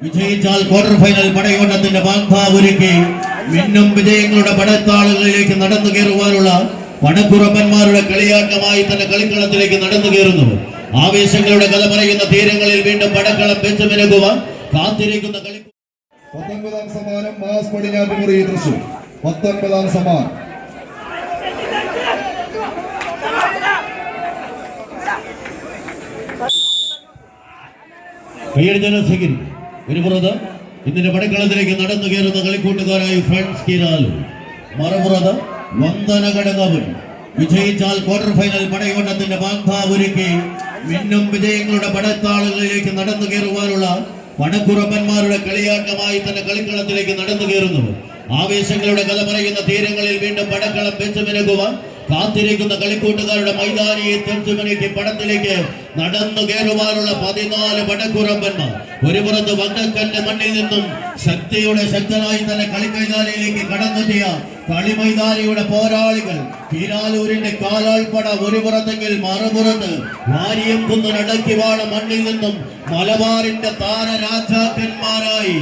വിജയിച്ചാൽ quarter final പടയോട്ടത്തിന്റെ പാന്താവൊരുക്കി മിന്നും വിജയങ്ങളുടെ പടത്താളുകളിലേക്ക് നടന്നു കയറുവാനുള്ള പടക്കുറപ്പന്മാരുടെ കളിയാട്ടമായി തന്നെ കളിക്കളത്തിലേക്ക് നടന്നു കയറുന്നു. ആവേശങ്ങളുടെ കഥ പറയുന്ന തീരങ്ങളിൽ വീണ്ടും പടക്കളം വെച്ചുമിനകുവാൻ കാത്തിരിക്കുന്ന കളി പത്തൊൻപതാം സമ്മാനം മാസ് പടിഞ്ഞാറ്റുമുറി തൃശൂർ പത്തൊൻപതാം സമ്മാനം. കയ്യടിച്ചാലും സ്വീകരിക്കും ഒരു പുറത്ത് ഇതിന്റെ പടിക്കളത്തിലേക്ക് നടന്നു കയറുന്ന കളിക്കൂട്ടുകാരായി ഫ്രണ്ട്സ് കിരാലു. മറുപുറത്ത് വന്ദന ഘടകവൻ വിജയിച്ചാൽ ക്വാർട്ടർ ഫൈനൽ പടയോട്ടത്തിന്റെ പാന്താവൊരുക്കി മിന്നും വിജയങ്ങളുടെ പടത്താളുകളിലേക്ക് നടന്നു കയറുവാനുള്ള പടക്കുറപ്പന്മാരുടെ കളിയാട്ടമായി തന്നെ കളിക്കളത്തിലേക്ക് നടന്നു കയറുന്നു. ആവേശങ്ങളുടെ കഥ പറയുന്ന തീരങ്ങളിൽ വീണ്ടും പടക്കളം വെച്ചുമിനകുവാൻ കാത്തിരിക്കുന്ന കളിക്കൂട്ടുകാരുടെ മൈതാനിയെ തെച്ചുമണിക്ക് പടത്തിലേക്ക് നടന്നു കയറുവാനുള്ള പതിനാല് പടക്കുറമ്പന്മാർ. ഒരു പുറത്ത് വങ്കക്കന്റെ മണ്ണിൽ നിന്നും ശക്തിയുടെ ശക്തനായി തന്നെ കളിമൈതാനിയിലേക്ക് കടന്നെത്തിയ കളിമൈതാനിയുടെ പോരാളികൾ. തീരാലൂരിന്റെ കാലാൾപ്പട ഒരു പുറത്തെങ്കിൽ മറുപുറത്ത് വാരിയം കുന്നടക്കി വാഴ മണ്ണിൽ നിന്നും മലബാറിന്റെ താരരാജാക്കന്മാരായി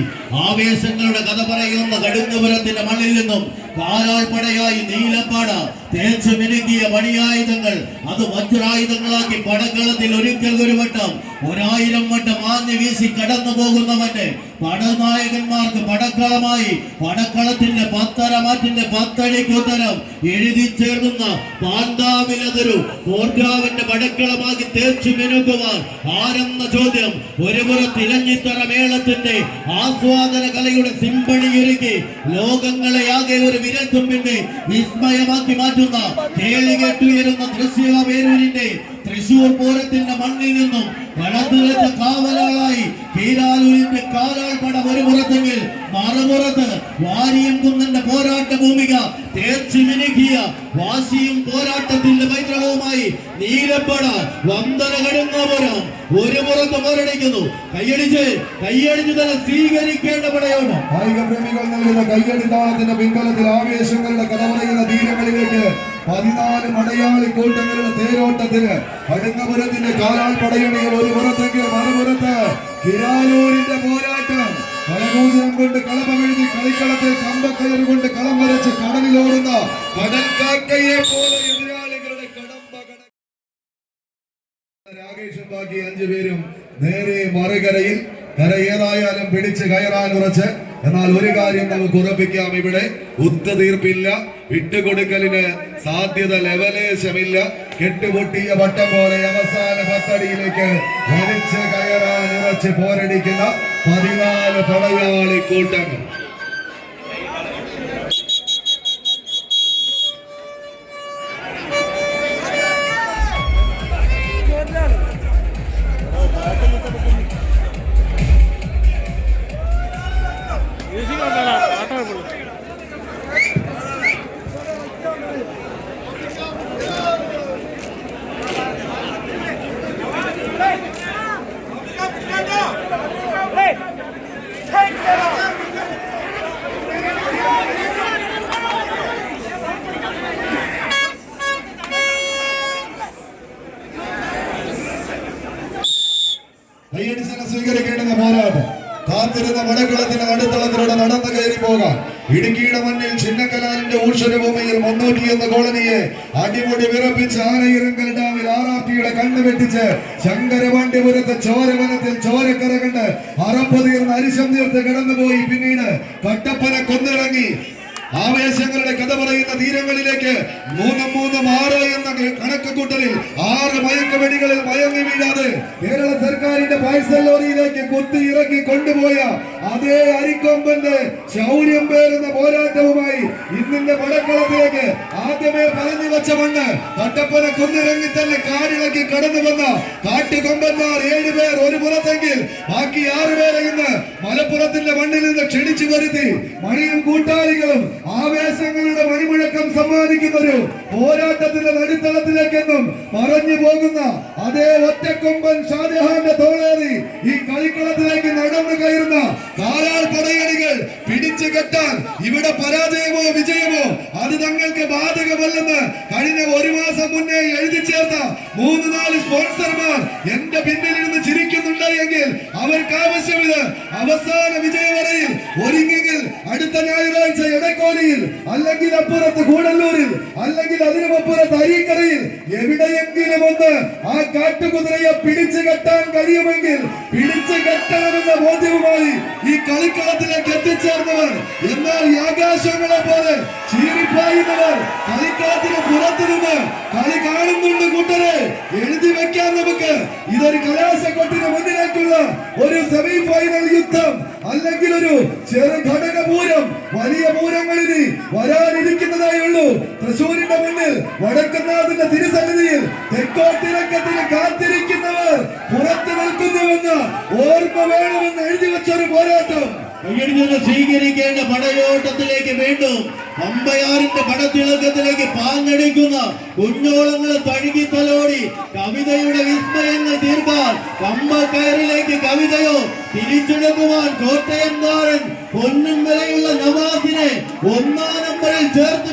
ആവേശങ്ങളുടെ കഥ പറയുന്ന കടുങ്ങപുരത്തിന്റെ മണ്ണിൽ നിന്നും കാലാൾപ്പടയായി നീലപ്പാട. തേച്ചു മിനുക്കിയ മണിയായുധങ്ങൾ. അത് വജ്രായുധങ്ങളാക്കി പടക്കളത്തിൽ ഒരിക്കൽ ഒരു വട്ടം. ഒരായിരം വട്ടം ആഞ്ഞു വീശി കടന്നു പോകുന്നവന്റെ പടനായകന്മാർക്ക് പടക്കളമായി പടക്കളത്തിന്റെ പത്തര മാറ്റിന്റെ പത്തടിക്കുത്തരം എഴുതി ചേർന്ന പാണ്ഡാവിലതൊരു പോർഗാവിന്റെ പടക്കളമാക്കി തേച്ചു മിനുക്കുവാൻ ആരെന്ന ചോദ്യം ഒരു പുറത്ത് ഇലഞ്ഞിത്തറ മേളത്തിന്റെ ആസ്വാദന കലയുടെ സിമ്പണിയൊരുക്കി ലോകങ്ങളെ ആകെ ഒരു വിരൽത്തുമ്പിന്റെ വിസ്മയമാക്കി മാറ്റുന്ന കേളികെട്ടുയരുന്ന ദൃശ്യവേരൂരിന്റെ തൃശൂർ പൂരത്തിന്റെ മണ്ണിൽ നിന്നും കടത്തുവെച്ച കാവലാളായി കീരാലൂരിന്റെ കാലാൾപട ഒരു പുറത്തെങ്കിൽ മറുപുറത്ത് വാരിയും കുന്നന്റെ പോരാട്ട ഭൂമിക തേച്ചു മിനുക്കിയ വാശിയും പോരാട്ടത്തിന്റെ പൈതൃകവുമായി നീലപ്പട വന്ദന കടുങ്ങപുരം ഒരു പുറത്ത് പോരടിക്കുന്നു. കയ്യടിച്ച് കയ്യടിച്ച് തന്നെ സ്വീകരിക്കേണ്ട പടയാണ്. കായിക പ്രേമികൾ നൽകുന്ന താളത്തിന്റെ പിൻബലത്തിൽ ആവേശങ്ങളുടെ കഥ പറയുന്ന തീരങ്ങളിലേക്ക് പതിനാല് മലയാളി കൂട്ടങ്ങളുടെ തേരോട്ടത്തിന് കടുങ്ങപുരത്തിന്റെ കാലാൾ പടയണികൾ ഒരു പുറത്തെങ്കിൽ മറുപുറത്ത് കിരാലൂരിന്റെ പോരാട്ടം. കലകൂതിരം കൊണ്ട് കളപകഴുതി കളിക്കളത്തിൽ കമ്പക്കലർ കൊണ്ട് കളം വരച്ച് കടലിലോടുന്ന കടൽക്കാക്കയെ പോലെ എതിരാളികളുടെ കടമ്പ കട രാകേഷും ബാക്കി നേരെ മറുകരയിൽ കര ഏതായാലും പിടിച്ച് കയറാൻ ഉറച്ച് എന്നാൽ ഒരു കാര്യം നമുക്ക് ഉറപ്പിക്കാം. ഇവിടെ ഒത്തുതീർപ്പില്ല വിട്ടുകൊടുക്കലിന് സാധ്യത ലെവലേശമില്ല. കെട്ടുപൊട്ടിയ വട്ടം പോലെ അവസാന പത്തടിയിലേക്ക് വലിച്ച് കയറാൻ ഉറച്ച് പോരടിക്കുന്ന പതിനാല് പടയാളി കൂട്ടങ്ങൾ കൈയടിച്ചങ്ങ് സ്വീകരിക്കേണ്ടുന്ന പോരാട്ടം. കാത്തിരുന്ന വടക്കുളത്തിന്റെ നടുത്തളത്തിലൂടെ നടന്നു കയറി പോകാം. ഇടുക്കിയുടെ മണ്ണിൽ ചിന്നക്കലാലിന്റെ ഊഷരഭൂമിയിൽ മുന്നൂറ്റി എന്ന കോളനിയെ അടിമുടി വിറപ്പിച്ച് ആനയിറങ്കൽ ഡാമിൽ ആറാട്ടിയുടെ കണ്ണു ടിയുടെ കണ്ണ് വെട്ടിച്ച് ശങ്കരപാണ്ഡ്യപുരത്തെ ചോരവനത്തിൽ ചോരക്കര കണ്ട് അറപ്പ് തീർന്ന് അരിശം തീർത്ത് കടന്നുപോയി. പിന്നീട് കട്ടപ്പന കൊന്നിറങ്ങി. ആവേശങ്ങളുടെ കഥ പറയുന്ന തീരങ്ങളിലേക്ക് മൂന്നും മൂന്നും ആറ് എന്ന കണക്ക് കൂട്ടലിൽ ആറ് മയക്കവെടികളിൽ മയങ്ങി വീഴാതെ കേരള സർക്കാരിന്റെ പാഴ്സൽ ലോറിയിലേക്ക് കുത്തി ഇറക്കി കൊണ്ടുപോയ അതേ അരിക്കൊമ്പന്റെ ശൗര്യം പേരുന്ന പോരാട്ടവുമായി ഇന്നിന്റെ വടക്കളത്തിലേക്ക് ആദ്യമേ പറഞ്ഞു വെച്ച മണ്ണ് തട്ടപ്പന കുന്നിറങ്ങി തന്നെ കാടിളക്കി കടന്നു വന്ന കാട്ടുകൊമ്പന്മാർ ഏഴുപേർ ഒരു പുറത്തെങ്കിൽ ബാക്കി ആറുപേരെ ഇന്ന് മലപ്പുറത്തിന്റെ മണ്ണിൽ നിന്ന് ക്ഷണിച്ചു വരുത്തി. മണിയും കൂട്ടാളികളും ആവേശങ്ങളുടെ മണിമുഴക്കം സമ്മാനിക്കുന്ന ഒരു പോരാട്ടത്തിന്റെ നടുത്തളത്തിലേക്കെന്നും പറഞ്ഞു പോകുന്ന അതേ ഒറ്റക്കൊമ്പൻ ഷാജഹാന്റെ തോളേറി ഈ കളിക്കളത്തിലേക്ക് നടന്നു കയറുന്ന കാലാൾ പടയണികൾ പിടിച്ചു കെട്ടാൻ ഇവിടെ പരാജയമോ വിജയമോ അത് തങ്ങൾക്ക് ബാധകമല്ലെന്ന് കഴിഞ്ഞ ഒരു മാസം മുന്നേ എഴുതി ചേർത്ത മൂന്ന് നാല് സ്പോൺസർമാർ എന്റെ പിന്നിലിരുന്ന് ചിരിക്കുന്നുണ്ട് എങ്കിൽ അവർക്ക് ആവശ്യം അവസാന വിജയവരയിൽ ഒരുങ്ങെങ്കിൽ അടുത്ത ഞായറാഴ്ച എടക്കോലിയിൽ അല്ലെങ്കിൽ അപ്പുറത്ത് കൂടല്ലൂരിൽ അല്ലെങ്കിൽ അതിനുമപ്പുറത്ത് അരീക്കരയിൽ എവിടെയെങ്കിലും ഒന്ന് ആ കാട്ടുകുതിരയെ പിടിച്ചു കെട്ടാൻ കഴിയുമെങ്കിൽ പിടിച്ചു കെട്ടണമെന്ന ബോധ്യവുമായി ഈ കളിക്കളത്തിലേക്ക് എത്തിച്ചേർന്നവർ എന്നാൽ ഈ ആകാശങ്ങളെ പോലെ ചീറിപ്പായുന്നവർ കളിക്കളത്തിന് പുറത്തു നിന്ന് കളി കാണുന്നുണ്ട് കൂട്ടരെ. എഴുതി വെക്കാൻ നമുക്ക്. ഇതൊരു കലാശക്കൊട്ടിന് മുന്നിലേക്കുള്ള ഒരു സെമി ഫൈനൽ യുദ്ധം. അല്ലെങ്കിൽ ഒരു ചെറു ഘടകപൂരം വലിയ പൂരങ്ങളിനി വരാനിരിക്കുന്നതായി ഉള്ളൂ. തൃശൂരിന്റെ മുന്നിൽ വടക്കനാഥിന്റെ തിരുസന്നിധിയിൽ തെക്കോട്ടിരക്കത്തിന് കാത്തിരിക്കുന്നവർ പുറത്തു നിൽക്കുന്നുവെന്ന് ഓർമ്മ വേണമെന്ന് എഴുതി വെച്ചൊരു പോരാട്ടം. സ്വീകരിക്കേണ്ട പടയോട്ടത്തിലേക്ക് വീണ്ടും അമ്പയാറിന്റെ പടത്തിളക്കത്തിലേക്ക് പാഞ്ഞടിക്കുന്ന കുഞ്ഞോളങ്ങളെ തഴുകി തലോടി കവിതയുടെ വിസ്മയങ്ങൾ തീർക്കാൻ കമ്പക്കയറിലേക്ക് കവിതയോ തിരിച്ചെടുക്കുവാൻ കോട്ടയം നാരൻ പൊന്നും വിലയുള്ള നവാസിനെ ഒന്നാം നമ്പറിൽ ചേർത്ത്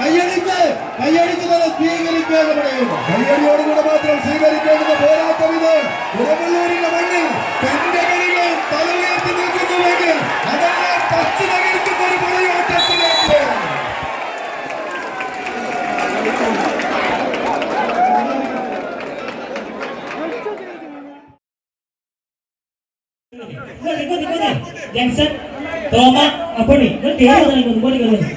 കൈയടിച്ച് കൈയടിച്ചത് സ്വീകരിക്കേണ്ട പറയുന്നു. കയ്യടിയോടുകൂടെ മാത്രം സ്വീകരിക്കേണ്ടത് പോരാട്ടം ഇത്. ഉറവള്ളൂരിന്റെ മണ്ണിൽ പെൺകളികൾ തല ഉയർത്തി നിൽക്കുന്നുവെങ്കിൽ അതെല്ലാം തച്ചു തകർക്കുന്ന ഒരു ഇങ്ങോട്ട് ജംഗ്ഷൻ തോമ അപ്പണി. നിങ്ങൾ വന്നോ ഇങ്ങോട്ട്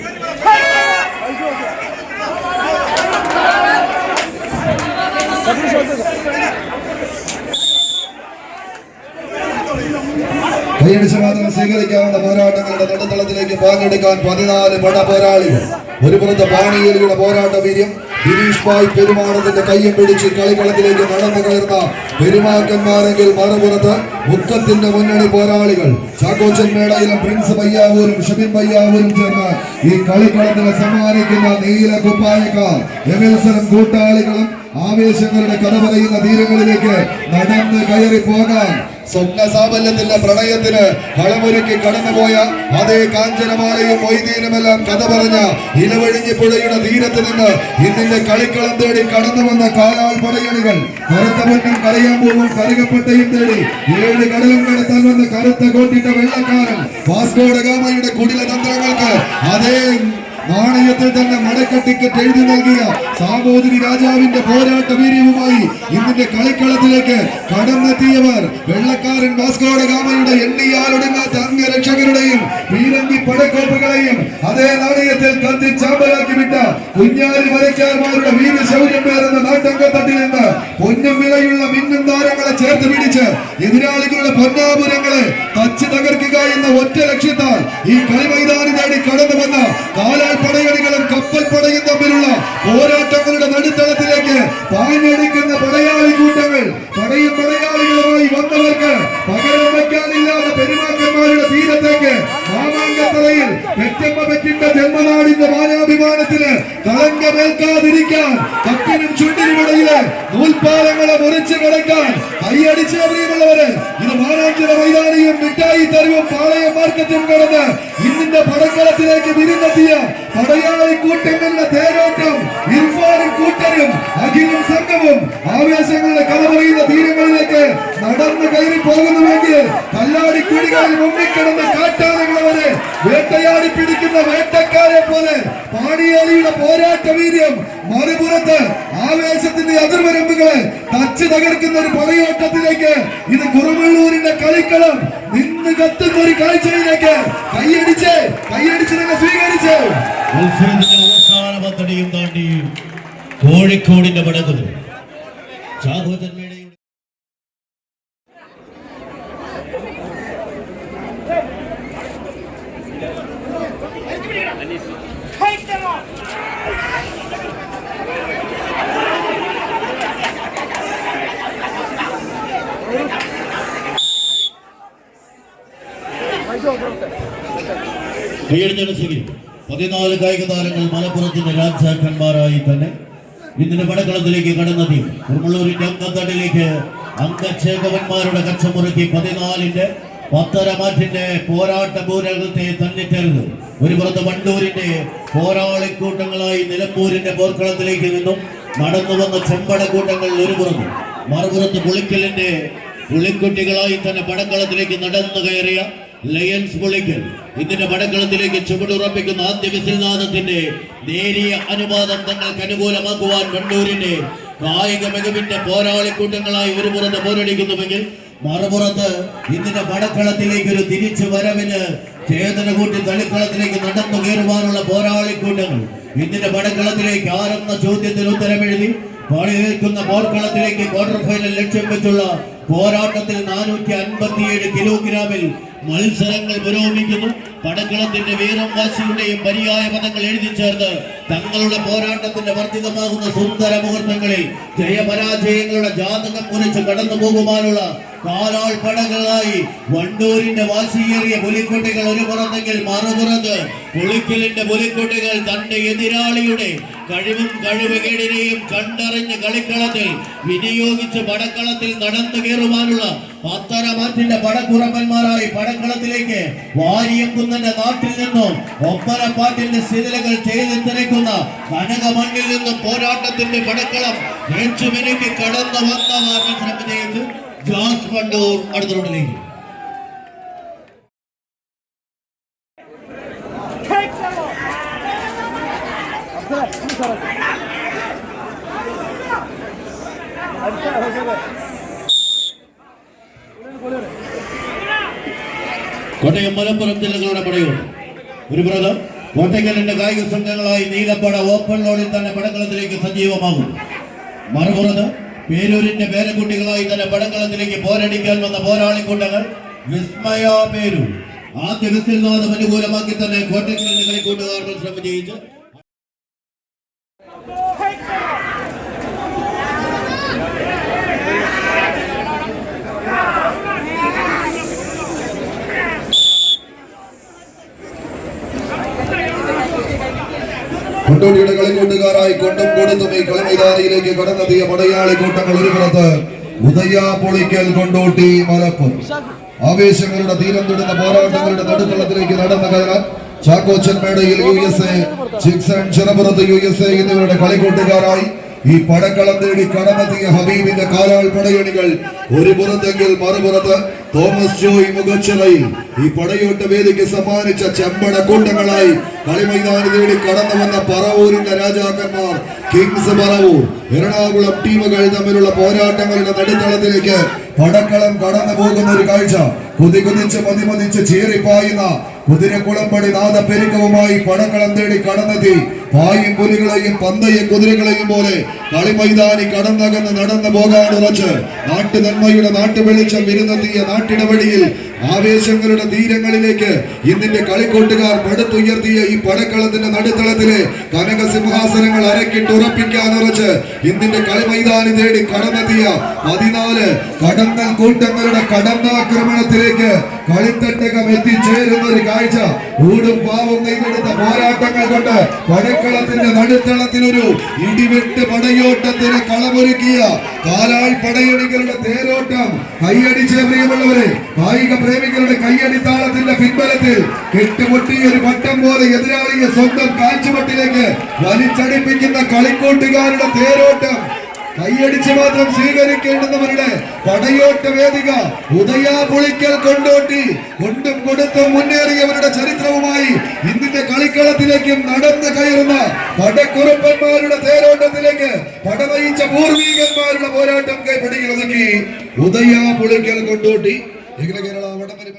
കൈയടിച്ച് സ്വീകരിക്കാവുന്ന പോരാട്ടങ്ങളുടെ നടുത്തളത്തിലേക്ക് പങ്കെടുക്കാൻ പതിനാല് പട പോരാളികൾ. ഒരു പുറത്ത് പാണിയേലിയുടെ പോരാട്ട വീര്യം ഗിരീഷ് ഭായ് പെരുമാറത്തിന്റെ കയ്യും പിടിച്ച് കളിക്കളത്തിലേക്ക് നടന്നു കയറുന്ന പെരുമാക്കന്മാരെങ്കിൽ മറുപുറത്ത് മുക്കത്തിന്റെ മുന്നണി പോരാളികൾ ചാക്കോച്ചൻ മേളയിലും പ്രിൻസ് പയ്യാവൂരും ഷബിൻ പയ്യാവൂരും ചേർന്ന് ഈ കളിക്കളത്തിന് സമ്മാനിക്കുന്ന നീല കുപ്പായക്കാർ. എമിൽസനും കൂട്ടാളികളും ആവേശങ്ങളുടെ കഥ പറയുന്ന തീരങ്ങളിലേക്ക് നടന്ന് കയറി പോകാൻ സ്വപ്ന സാഫല്യത്തിന്റെ പ്രണയത്തിന് കളമൊരുക്കി കടന്നുപോയ അതേ കാഞ്ചനമാലയും മൊയ്തീനുമെല്ലാം കഥ പറഞ്ഞ ഇലവഴിഞ്ഞി പുഴയുടെ തീരത്ത് നിന്ന് ഇന്നിന്റെ കളിക്കളം തേടി കടന്നു വന്ന കാലാൾ പടയണികൾ കറുത്ത പൊന്നും കരയാമ്പൂവും കറുകപ്പട്ടയും തേടി ഏഴ് കടലും കടത്താൻ വന്ന കറുത്ത കോട്ടിട്ട വെള്ളക്കാരൻ വാസ്കോഡ ഗാമയുടെ കുടില തന്ത്രങ്ങൾക്ക് അതേ നാണയത്തിൽ തന്നെ മടക്ക ടിക്കറ്റ് എഴുതി നൽകിയ സാമൂതിരി രാജാവിന്റെ പോരാട്ട വീര്യവുമായി ഇന്നിന്റെ കളിക്കളത്തിലേക്ക് കടന്നെത്തിയവർ വെള്ളക്കാരൻ വാസ്കോഡ ഗാമയുടെ എണ്ണിയാലൊടുങ്ങാത്ത അംഗരക്ഷകരുടെയും പീരങ്കി പടക്കോപ്പുകളെയും അതേ നാണയത്തിൽ കത്തി ചാമ്പലാക്കി കുഞ്ഞാലി വരയ്ക്കാർമാരുടെ വീരശൗര്യം പേറുന്ന നാട്ടങ്കത്തട്ടിൽ നിന്ന് പൊന്നും വിലയുള്ള മിന്നും താരങ്ങളെ ചേർത്ത് പിടിച്ച് എതിരാളികളുടെ പൊന്നാപുരങ്ങളെ തച്ച് തകർക്കുക എന്ന ഒറ്റ ലക്ഷ്യത്താൽ ഈ കളി മൈതാനി നേടി കടന്നു വന്ന കാലാൽ പടയണികളും കപ്പൽ പടയും തമ്മിലുള്ള പോരാട്ടങ്ങളുടെ നടുത്തളത്തിലേക്ക് പാഞ്ഞടിക്കുന്ന പടയാളി കൂട്ടങ്ങൾ പെരുമാക്കന്മാരുടെ തീരത്തേക്ക് മാമാങ്കത്തറയിൽ പെറ്റമ്മ പെറ്റിട്ട ജന്മനാടിന്റെ മാനാഭിമാനത്തിന് കളങ്കമേൽക്കാതിരിക്കാൻ കപ്പിനും ചുണ്ടിനുമിടയില് നൂൽപ്പാലങ്ങളെ മുറിച്ച് കിടക്കാൻ കൈയടിച്ച് എറിയുമുള്ളവര് ഇത് മാനാഞ്ചിറ മൈതാനിയും മിഠായി തെരുവും പാളയം മാർക്കറ്റും കടന്ന് ഇന്നിന്റെ പടക്കളത്തിലേക്ക് വിരുന്നെത്തിയ പടയാളി കൂട്ടങ്ങളുടെ തേരോട്ടം ഇർഫാനും കൂട്ടരും അഖിലും സംഘവും ആവേശങ്ങളുടെ കഥ പറയുന്ന തീരങ്ങളിലേക്ക് നടന്നു കയറി പോകുന്നുവെങ്കിൽ കല്ലാടി കുടികളിൽ മുങ്ങിക്കിടന്ന് കാട്ടാനകളവരെ വേട്ടയാടി പിടിക്കുന്ന വേട്ടക്കാരെ പോലെ പാണിയാലിയുടെ പോരാട്ട വീര്യം മറുപുറത്ത് ആവേശത്തിന്റെ അതിർവരമ്പുകളെ തച്ചു തകർക്കുന്ന ഒരു പടയോട്ടത്തിലേക്ക് ഇത് കുറുമള്ളൂരിന്റെ കളിക്കളം നിന്ന് കത്തുന്ന ഒരു കാഴ്ചയിലേക്ക് കൈയടിച്ച് കൈയടിച്ച് നിങ്ങൾ സ്വീകരിച്ചു അവസാന പത്തടിയും താണ്ടി കോഴിക്കോടിന്റെ പടകുന്നു ചാഹോജന്മയുടെ സ്വീകരിക്കും പതിനാല് കായിക താരങ്ങൾ മലപ്പുറത്തിന്റെ രാജാക്കന്മാരായി തന്നെ ഇന്നിന്റെ പടക്കളത്തിലേക്ക് കടന്നെത്തി കുറുമള്ളൂരിന്റെ അങ്കത്തടിലേക്ക് അംഗക്ഷേകവന്മാരുടെ കച്ചമുറുക്കി പതിനാലിന്റെ പത്തര മാറ്റിന്റെ പോരാട്ട പൂരകത്തെ തന്നിട്ടരുത്. ഒരു പുറത്ത് വണ്ടൂരിന്റെ പോരാളിക്കൂട്ടങ്ങളായി നിലമ്പൂരിന്റെ പോർക്കളത്തിലേക്ക് നിന്നും നടന്നു വന്ന ചെമ്പടക്കൂട്ടങ്ങൾ ഒരു പുറത്ത് മറുപുറത്ത് പുളിക്കലിന്റെ പുളിക്കുട്ടികളായി തന്നെ പടക്കളത്തിലേക്ക് നടന്നു കയറിയ ലയൻസ് പൊളിക്കൽ ഇതിന്റെ പടക്കളത്തിലേക്ക് ചുവടുറപ്പിക്കുന്ന ആദ്യ വിസിൽനാഥത്തിന്റെ നേരിയ അനുവാദം തങ്ങൾക്ക് അനുകൂലമാക്കുവാൻ വണ്ടൂരിന്റെ കായിക മികവിന്റെ പോരാളിക്കൂട്ടങ്ങളായി ഒരു പുറത്ത് പോരടിക്കുന്നുവെങ്കിൽ മറുപുറത്ത് ഇതിന്റെ പടക്കളത്തിലേക്ക് ഒരു തിരിച്ചു വരവിന് ചേതന കൂട്ടി തളിക്കളത്തിലേക്ക് നടന്നു കയറുവാനുള്ള പോരാളിക്കൂട്ടങ്ങൾ. ഇതിന്റെ പടക്കളത്തിലേക്ക് ആരെന്ന ചോദ്യത്തിന് ഉത്തരമെഴുതി പണിയേൽക്കുന്ന പോർക്കളത്തിലേക്ക് ക്വാർട്ടർ ഫൈനൽ ലക്ഷ്യം വെച്ചുള്ള പോരാട്ടത്തിൽ നാനൂറ്റി അൻപത്തിയേഴ് കിലോഗ്രാമിൽ മത്സരങ്ങൾ പുരോഗമിക്കുന്നു. പടക്കളത്തിന്റെ വീരം വാശിയുടെയും പര്യായ പദങ്ങൾ എഴുതി ചേർത്ത് തങ്ങളുടെ പോരാട്ടത്തിന്റെ വർദ്ധിതമാകുന്ന സുന്ദര മുഹൂർത്തങ്ങളിൽ ജയപരാജയങ്ങളുടെ ജാതകം കുറിച്ച് കടന്നു പോകുവാനുള്ള കാലാൾ പടകളായി വണ്ടൂരിന്റെ വാശിയേറിയ പുലിക്കുട്ടികൾ ഒരു പുറത്തെങ്കിൽ മറുപുറത്ത് പുളിക്കലിന്റെ പുലിക്കുട്ടികൾ തന്റെ എതിരാളിയുടെ കഴിവും കഴിവുകേടിനെയും കണ്ടറിഞ്ഞ് കളിക്കളത്തിൽ വിനിയോഗിച്ച് പടക്കളത്തിൽ നടന്നു കയറുവാനുള്ള പത്തരമാറ്റിന്റെ പടക്കുറപ്പന്മാരായി പടക്കളത്തിലേക്ക് വാരിയക്കുന്നന്റെ നാട്ടിൽ നിന്നും ഒപ്പനപ്പാട്ടിന്റെ സ്ഥിതിലകൾ ചെയ്തു തിരക്കുന്ന കനകമണ്ണിൽ നിന്നും പോരാട്ടത്തിന്റെ പടക്കളം ഏറ്റുമിനുക്കി കടന്നു വന്ന മത്സരം വിജയിച്ച് ജോസ് വണ്ടൂർ അടുത്ത റോഡിലേക്ക് കോട്ടയം മലപ്പുറം ജില്ലകളുടെ പടയുണ്ട് ഒരു പ്രതം കോട്ടയ്ക്കലിന്റെ കായിക സംഘങ്ങളായി നീലപ്പട ഓപ്പൺ ലോഡിൽ തന്നെ പടക്കളത്തിലേക്ക് സജീവമാകും മറുപുറത്ത് പേരൂരിന്റെ പേരക്കുട്ടികളായി തന്നെ പടക്കളത്തിലേക്ക് പോരടിക്കാൻ വന്ന പോരാളിക്കൂട്ടങ്ങൾ വിസ്മയ പേരൂർ. നിന്നും അത് അനുകൂലമാക്കി തന്നെ കോട്ടയ്ക്കലിന്റെ കളിക്കൂട്ടുകാർ ശ്രമം വിജയിച്ച് കൊണ്ടോട്ടിയുടെ കളിക്കൂട്ടുകാരായി കൊണ്ടും കൊടുത്തും ഈ കളിമൈതാനിയിലേക്ക് കടന്നെത്തിയ പടയാളി കൂട്ടങ്ങൾ ഒരു പുറത്ത് ഉദയ പൊളിക്കൽ കൊണ്ടോട്ടി മലപ്പുറം. ആവേശങ്ങളുടെ തീരം തൊടുന്ന പോരാട്ടങ്ങളുടെ നടുത്തളത്തിലേക്ക് നടന്ന കയറാൻ Chackochan Medayil U S A ചിക്സൺ ചിറപ്പുറത്ത് U S A എന്നിവരുടെ കളിക്കൂട്ടുകാരായി ഈ പടക്കളം തേടി കടന്നെത്തിയ ഹബീബിന്റെ കാലാൾ പടയണികൾ ഒരു പുറത്തെങ്കിൽ മറുപുറത്ത് തോമസ് ജോയ് മുഖച്ചിറയിൽ ഈ പടയോട്ട വേദിക്ക് സമ്മാനിച്ച ചെമ്പട കൂട്ടങ്ങളായി കളിമൈതാനി തേടി കടന്നു വന്ന പറവൂരിന്റെ രാജാക്കന്മാർ കിങ്സ് പറവൂർ എറണാകുളം ടീമുകൾ തമ്മിലുള്ള പോരാട്ടങ്ങളുടെ നടുത്തളത്തിലേക്ക് പടക്കളം കടന്നു പോകുന്ന ഒരു കാഴ്ച. കുതി കുതിച്ച് മതിമതിച്ച് ചീറിപ്പായുന്ന കുതിരക്കുളമ്പടി നാദപ്പെരുക്കവുമായി പടക്കളം തേടി കടന്നെത്തി. പായും പുലികളെയും പന്തയും കുതിരകളെയും പോലെ കളിമൈതാനി കടന്നകന്ന് നടന്നു പോകാൻ ഉറച്ച് നാട്ടുനന്മയുടെ നാട്ടുവെളിച്ചം വിരുന്നെത്തിയ നാട്ടിടവഴിയിൽ ആവേശങ്ങളുടെ തീരങ്ങളിലേക്ക് ഇന്നിന്റെ കളിക്കൂട്ടുകാർ പടുത്തുയർത്തിയ ഈ പടക്കളത്തിന്റെ നടുത്തളത്തിലെ കനകസിംഹാസനങ്ങൾ അരക്കിട്ട് ഉറപ്പിക്കാൻ ഉറച്ച് ഇന്നിന്റെ കളിമൈതാനി തേടി കടന്നെത്തിയ പതിനാല് കടന്നൽ കൂട്ടങ്ങളുടെ കടന്നാക്രമണത്തിലേക്ക് കളിത്തട്ടകം എത്തിച്ചേരുന്ന ഒരു കാഴ്ച. ഊടും പാവും നെയ്തെടുത്ത പോരാട്ടങ്ങൾ കൊണ്ട് പടക്കളത്തിന്റെ നടുത്തളത്തിനൊരു ഇടിവെട്ട് പടയോട്ടത്തിന് കളമൊരുക്കിയ കാലാൾ പടയണികളുടെ തേരോട്ടം. കൈയടിച്ച പ്രിയമുള്ളവരെ കായിക പ്രേമികളുടെ കൈയടിത്താളത്തിന്റെ പിൻബലത്തിൽ കെട്ടുപൊട്ടിയ ഒരു പട്ടം പോലെ എതിരാളിയെ സ്വന്തം കാഴ്ചമട്ടിലേക്ക് വലിച്ചടിപ്പിക്കുന്ന കളിക്കൂട്ടുകാരുടെ തേരോട്ടം. കൈയടിച്ച് മാത്രം സ്വീകരിക്കേണ്ടുന്നവരുടെ പടയോട്ട വേദിക ഉദയാ പുളിക്കൽ കൊണ്ടോട്ടി കൊണ്ടും കൊടുത്തും മുന്നേറിയവരുടെ ചരിത്രവുമായി ഇന്നിന്റെ കളിക്കളത്തിലേക്കും നടന്നു കയറുന്ന പടക്കുറുപ്പന്മാരുടെ തേരോട്ടത്തിലേക്ക് പടനയിച്ച പൂർവീകന്മാരുടെ പോരാട്ടം കൈപിടിക്കുന്നതൊക്കെ ഉദയാ പുളിക്കൽ കൊണ്ടോട്ടി. കേരള വടംവലി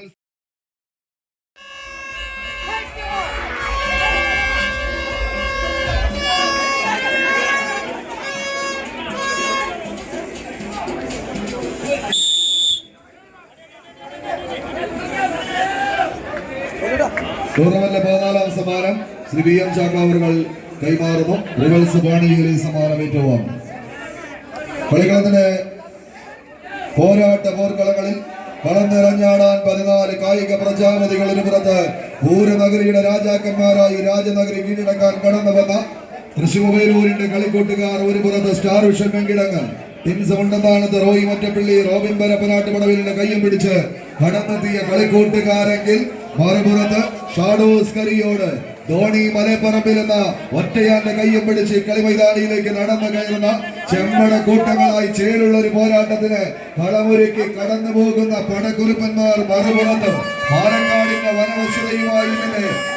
മത്സരം ടൂർണമെന്റിലെ പതിനാലാം സമ്മാനം ശ്രീ വി എം ചാക്കാവറുകൾ കൈമാറുന്നു. റിവൽസ് പാണിയിൽ സമ്മാനം ഏറ്റവും. കളിക്കളത്തിന്റെ പോരാട്ട പോർക്കളങ്ങളിൽ കളം നിറഞ്ഞാടാൻ പതിനാല് കായിക പ്രജാപതികളിന് പുറത്ത് പൂരനഗരിയുടെ രാജാക്കന്മാരായി രാജനഗരി കീഴടക്കാൻ കടന്നു വന്ന തൃശ്ശൂരൂരിന്റെ കളിക്കൂട്ടുകാർ ഒരു പുറത്ത് സ്റ്റാർ വിഷൻ വെങ്കിടങ്ങൾ. ടിംസ് ഉണ്ടെന്നാണത് റോയി മറ്റപ്പള്ളി റോബിൻ പരപ്പനാട്ട് പടവിലിന്റെ കയ്യും പിടിച്ച് കടന്നെത്തിയ കളിക്കൂട്ടുകാരെങ്കിൽ മറുപുറത്ത് ഷാഡോസ് കരിയോട് ധോണി മലപ്പറമ്പിൽ എന്ന ഒറ്റയാന്റെ കയ്യും പിടിച്ച് കളി മൈതാനിയിലേക്ക് നടന്നു കയറുന്ന ചെമ്മട കൂട്ടങ്ങളായി ചേരുള്ള ഒരു പോരാട്ടത്തിന് കളമൊരുക്കി കടന്നു പോകുന്ന പടക്കുരുപ്പന്മാർ മറുപുറത്ത് പാലക്കാടിന്റെ വനവശതയുമായി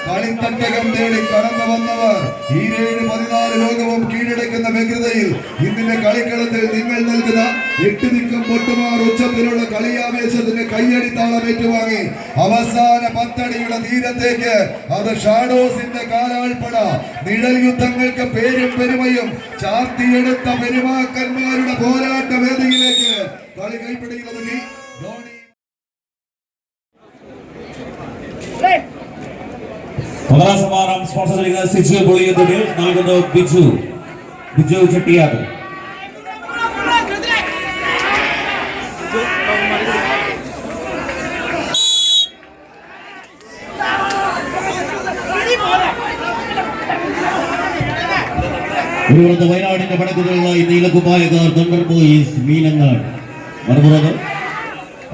കളിത്തട്ടകം തേടി കടന്നു വന്നവർ ഈ പതിനാല് ലോകവും കീഴടക്കുന്ന വ്യഗ്രതയിൽ ഇന്നിന്റെ കളിക്കളത്തിൽ നിങ്ങൾ നൽകുന്ന എട്ട് നിക്കം പൊട്ടുമാർ ഉച്ചത്തിലുള്ള കളിയാവേശത്തിന്റെ കയ്യടിത്താളം ഏറ്റുവാങ്ങി അവസാന പത്തടിയുടെ തീരത്തേക്ക് അത് ഷാഡോസിന്റെ കാലാൾപ്പട. നിഴൽ യുദ്ധങ്ങൾക്ക് പേരും പെരുമയും ചാർത്തിയെടുത്ത പെരുമാക്കന്മാരുടെ പോരാട്ട വേദിയിലേക്ക് കളി കൈപ്പിടിയിൽ ഒതുങ്ങി ധോണി. സമ്മാനം സ്പോൺസർ ചെയ്യുന്ന സിജു പൊളിയതൊടിൽ നൽകുന്നു ബിജു. ബിജു ചെട്ടിയാട്. പുറത്ത് വയനാടിന്റെ പടക്കുതികളായി നീലകുപ്പായക്കാർ തണ്ടർ ബോയ്സ് മീനങ്ങാട്.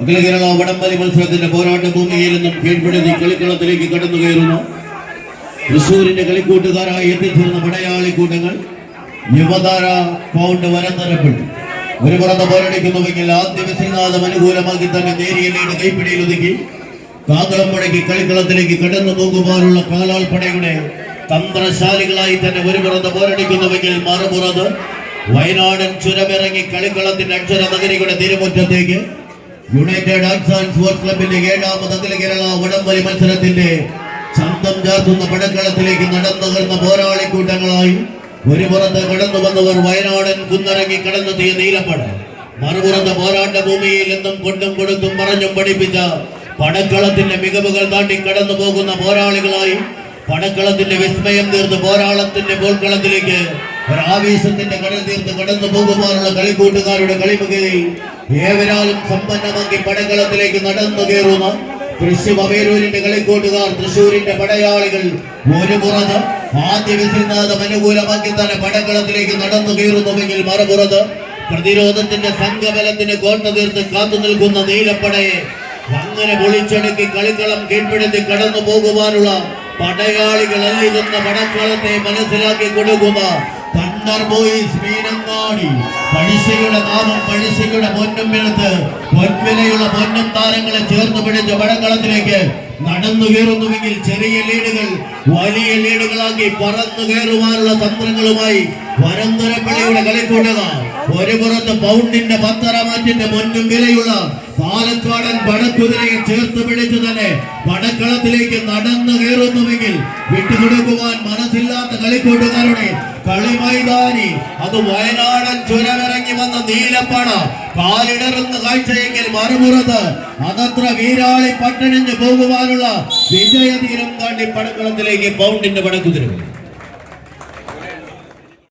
അഖില കേരള വടംവലി മത്സരത്തിന്റെ പോരാട്ട ഭൂമിയിൽ നിന്നും കീഴ്പ്പെടുത്തി കളിക്കളത്തിലേക്ക് കടന്നു കയറുന്നു. തൃശൂരിന്റെ കളിക്കൂട്ടുകാരായി എത്തിച്ചേർന്ന പടയാളി കൂട്ടങ്ങൾ യുവതാര പൗണ്ട് വരന്തരപ്പെട്ടു ഒരു പുറത്ത് പോരടിക്കുന്നുവെങ്കിൽ ആദ്യ വിശ്രീനാഥം അനുകൂലമാക്കി തന്നെ നേരിയ കൈപ്പിടിയിൽ ഒതുക്കി. കാന്തളം മുടക്കി കളിക്കളത്തിലേക്ക് കടന്നു പോകുവാനുള്ള കാലാൾ പടയുടെ തന്ത്രശാലികളായി തന്നെ ഒരു പുറത്ത് പോരടിക്കുന്നുവെങ്കിൽ മറുപുറത്ത് വയനാടൻ ചുരമിറങ്ങി കളിക്കളത്തിന്റെ അക്ഷര നഗരികളുടെ തിരുമുറ്റത്തേക്ക് യുണൈറ്റഡ് ആർട്സ് ആൻഡ് സ്പോർട്സ് ക്ലബിന്റെ ഏഴാമത് അഖില കേരള വടംവലി മത്സരത്തിന്റെ ചന്തം ചാർത്തുന്ന പടക്കളത്തിലേക്ക് നടന്നു വരുന്ന പോരാളി കൂട്ടങ്ങളായി ഒരു പുറത്ത് കടന്നു വന്നവർ വയനാടൻ കുന്നിറങ്ങി കടന്നെത്തിയ നീലപ്പട. മറുപുറത്ത് പോരാട്ട ഭൂമിയിൽ എന്നും കൊണ്ടും കൊടുത്തും പറഞ്ഞും പഠിപ്പിച്ച പടക്കളത്തിന്റെ മികവുകൾ താണ്ടി കടന്നു പോകുന്ന പോരാളികളായി പടക്കളത്തിന്റെ വിസ്മയം തീർത്ത് പോരാളത്തിന്റെ പോർക്കളത്തിലേക്ക് ഒരാവേശത്തിന്റെ കടൽ തീർത്ത് കടന്നു പോകുവാനുള്ള കളിക്കൂട്ടുകാരുടെ കളിമുഖയിൽ ഏവരാലും സമ്പന്നമാക്കി പടക്കളത്തിലേക്ക് നടന്നു കയറുന്ന തൃശ്ശൂർ അവേരൂരിന്റെ കളിക്കൂട്ടുകാർ തൃശ്ശൂരിന്റെ പടയാളികൾ ഒരു പുറത്ത് ആദ്യ വിസിൽനാഥം അനുകൂലമാക്കി തന്നെ പടക്കളത്തിലേക്ക് നടന്നു കയറുന്നുവെങ്കിൽ മറുപുറത്ത് പ്രതിരോധത്തിന്റെ സംഘബലത്തിന് കോട്ട തീർത്ത് കാത്തു നിൽക്കുന്ന നീലപ്പടയെ അങ്ങനെ പൊളിച്ചടുക്കി കളിക്കളം കീഴ്പ്പെടുത്തി കടന്നു പോകുവാനുള്ള പടയാളികൾ അല്ലിതുന്ന പടക്കളത്തെ മനസ്സിലാക്കി കൊടുക്കുക. ബോയ്സ് മീനങ്ങാടി പൊന്നും പൊന്നും താരങ്ങളെ ചേർന്ന് പിടിച്ച പടക്കളത്തിലേക്ക് നടന്നു കയറുന്നുവെങ്കിൽ ചെറിയ ലീഡുകൾ വലിയ ലീഡുകളാക്കി പറന്നു കയറുവാനുള്ള തന്ത്രങ്ങളുമായി വരന്തരപ്പള്ളിയുടെ കളിക്കൂട്ടുക ഒരു പുറത്ത് പൗണ്ടിന്റെ പത്തരമാറ്റിന്റെ മുന്നും വിലയുള്ള പാലക്കാടൻ പടക്കുതിരയെ ചേർത്ത് പിടിച്ചു തന്നെ പടക്കളത്തിലേക്ക് നടന്നു കയറുന്നുവെങ്കിൽ വിട്ടുകൊടുക്കുവാൻ മനസ്സില്ലാത്ത കളിക്കൂട്ടുകാരുടെ കളിമൈതാനി. അത് വയനാടൻ ചുരമിറങ്ങി വന്ന നീലപ്പട. കാലിടറുന്ന കാഴ്ചയെങ്കിൽ മറുപുറത്ത് അതത്ര വീരാളി പട്ടണിഞ്ഞു പോകുവാനുള്ള വിജയതീരം താണ്ടി പടക്കളത്തിലേക്ക് പൗണ്ടിന്റെ പടക്കുതിരകൾ